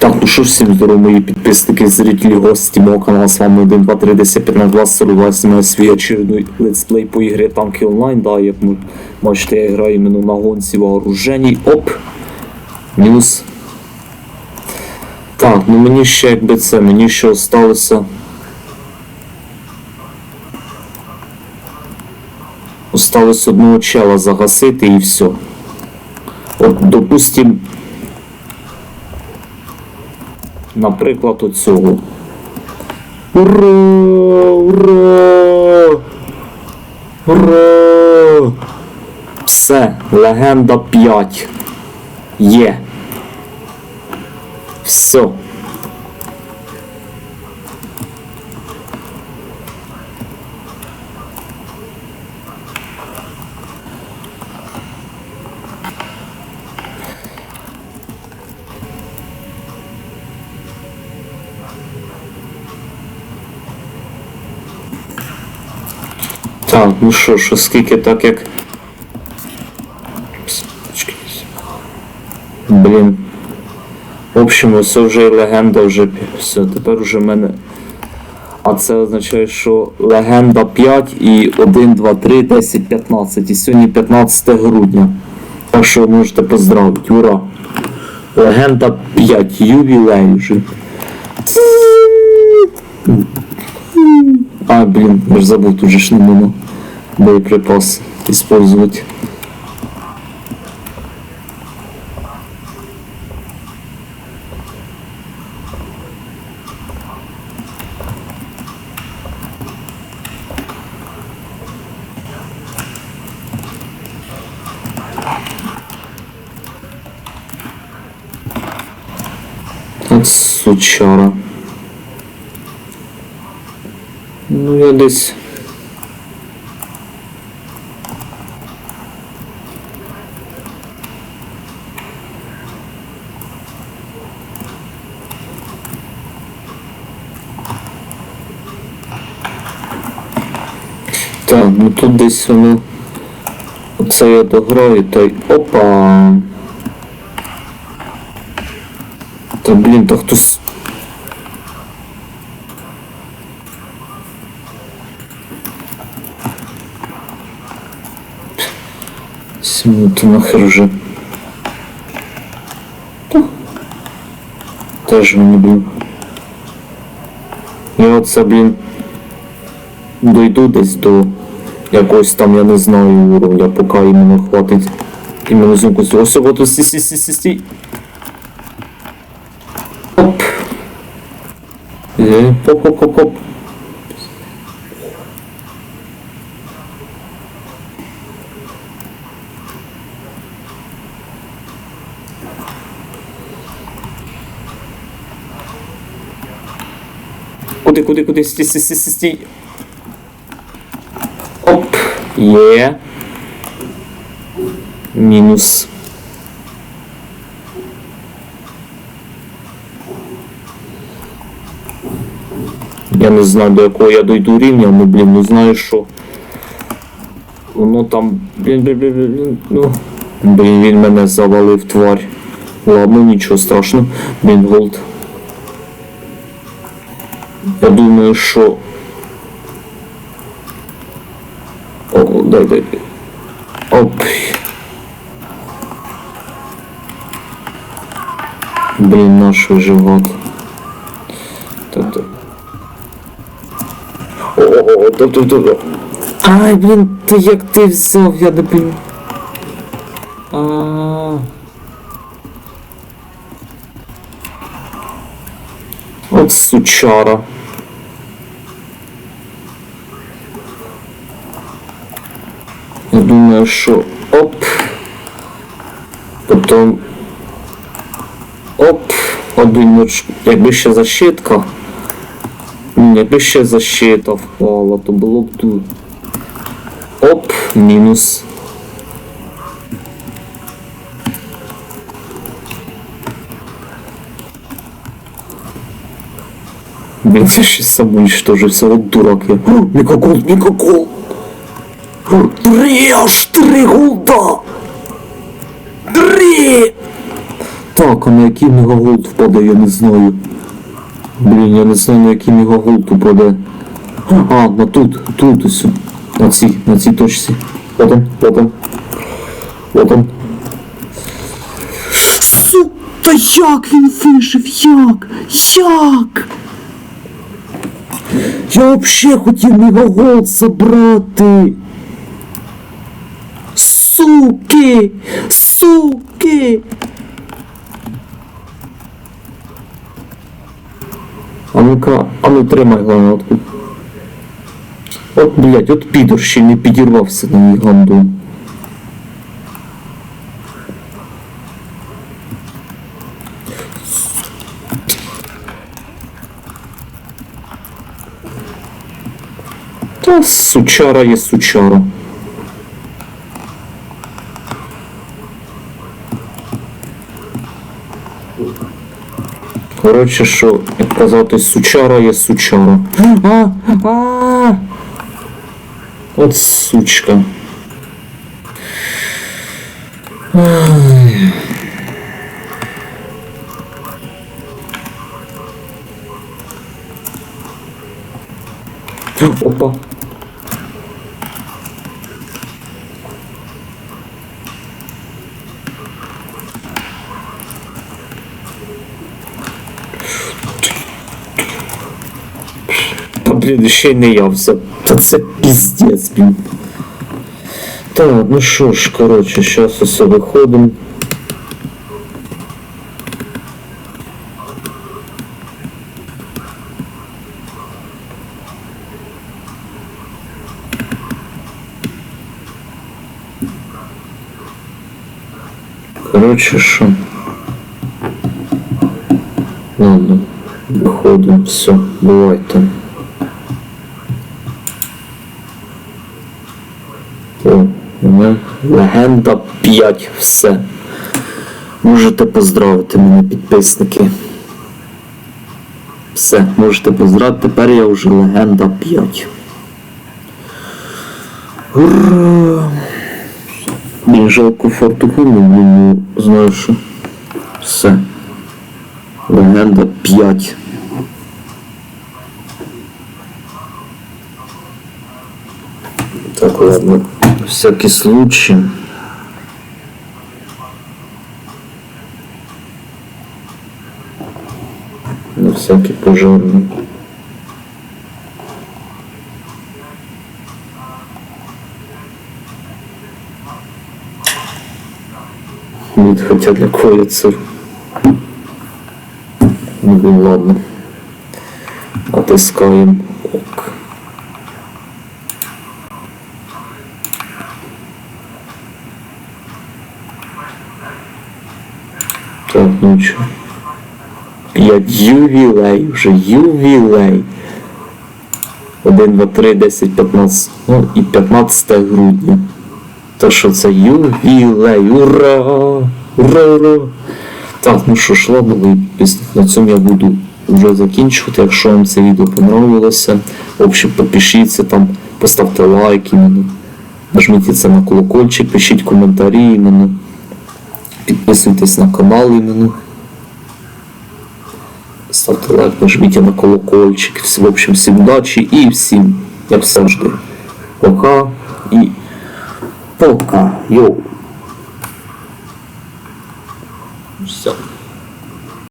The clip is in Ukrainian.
Так, ну що ж всім здорово, мої підписники, зрителі, гості мого каналу, з вами 1, 2, 3, 10, 15, 20, 42, знімаю свій очередний летсплей по ігрі Танки Онлайн, да, як ми бачите, я граю іменно на гонці вооруженій, оп, мінус. Так, ну мені ще якби це, мені ще осталося. Осталось одного чела загасити і все. От, допустим, наприклад, оцього. Ура! Ура! Ура! Все, легенда 5. Є. Все. Так, ну що ж, оскільки так як. Блін. В общем, ось вже легенда вже все, тепер вже мене. А це означає, що легенда 5 і 1, 2, 3, 10, 15. І сьогодні 15 грудня. Так що можете поздравити. Ура! Легенда 5, ювілей вже. Блин, я ж забыл, тут же не можна боєприпас использовать. От сучара. Ну, я десь. Так, ну тут десь воно. Оце я дограю, та й. Опа! Та блін, та хтось. Ну то нахер вже. Теж мені, блін. Я оце, блін, дойду десь до якогось там, я не знаю, уровня, поки іменно хватить. Іменно зумку. Ось от сі сі сі сі сі. Оп. Е, Куди, куди, куди? Стій, стій, стій, стій. Оп. Є. Мінус. Я не знаю, до якого я дойду рівня, ну блін, ну знаю що. Воно там. Блін, блін, блін, блін, ну. Блін, він мене завалив тварь. Ладно, нічого страшного. Блін, голд. Я думаю, що. О, дай, дай. дай. Оп. Блін, наш виживати. Тобто. О, тобто, тобто. Ай, блін, ти як ти взяв, я не пойму. А. От сучара. Що оп. Потім оп. Один ноч. Якби ще защитка. Якби ще защита впала, то було б тут. Оп, мінус. Блин, я сейчас самоуничтожился, вот дурак я. Мегагол! О, Три, аж три голда! Три! Так, а на який мегаголд впаде, я не знаю. Блін, я не знаю на який мегаголд упаде. А, на тут, тут ось. На цій, на цій точці. Вот он, вот он. Вот он. Су, як він вижив? Як? Як? Я вообще хотів мегаголд забрати. Суки! Суки! А ну-ка, а ну тримай гранатку. От, блядь, от підор ще не підірвався на мій гандон. Та сучара є сучара. Коротше, що, як казати, сучара є сучара. А, а, От сучка. Ай. Та блін, ще й не я все. Та це піздець. Так, ну що ж, коротше, зараз усе виходимо. Коротше, що? Ладно, виходимо, все, бувайте. О, у мене легенда 5, все. Можете поздравити мене, підписники. Все, можете поздравити, тепер я вже легенда 5. Ура! Блін, жалко фартуху не було, знаю що. Все. Легенда 5. Так, ладно. Всякий случай. На всякий пожарный. Нет, хотя для царь? Ну ладно. Отыскаем. Так, ну чё. П'ять ювілей, вже ювілей. 1, 2, 3, 10, 15. Ну і 15 грудня. То що це ювілей. Ура! Ура! Ура! Так, ну що ж, ладно. На цьому я буду вже закінчувати. Якщо вам це відео понравилося, в общем, підпишіться там, поставте лайк іменно. Нажміть це на колокольчик, пишіть коментарі іменно. Підписуйтесь на канал іменно. Ставте лайк, нажміть на колокольчик. В общем, всім удачі і всім, як завжди, пока і пока. Йоу. Все.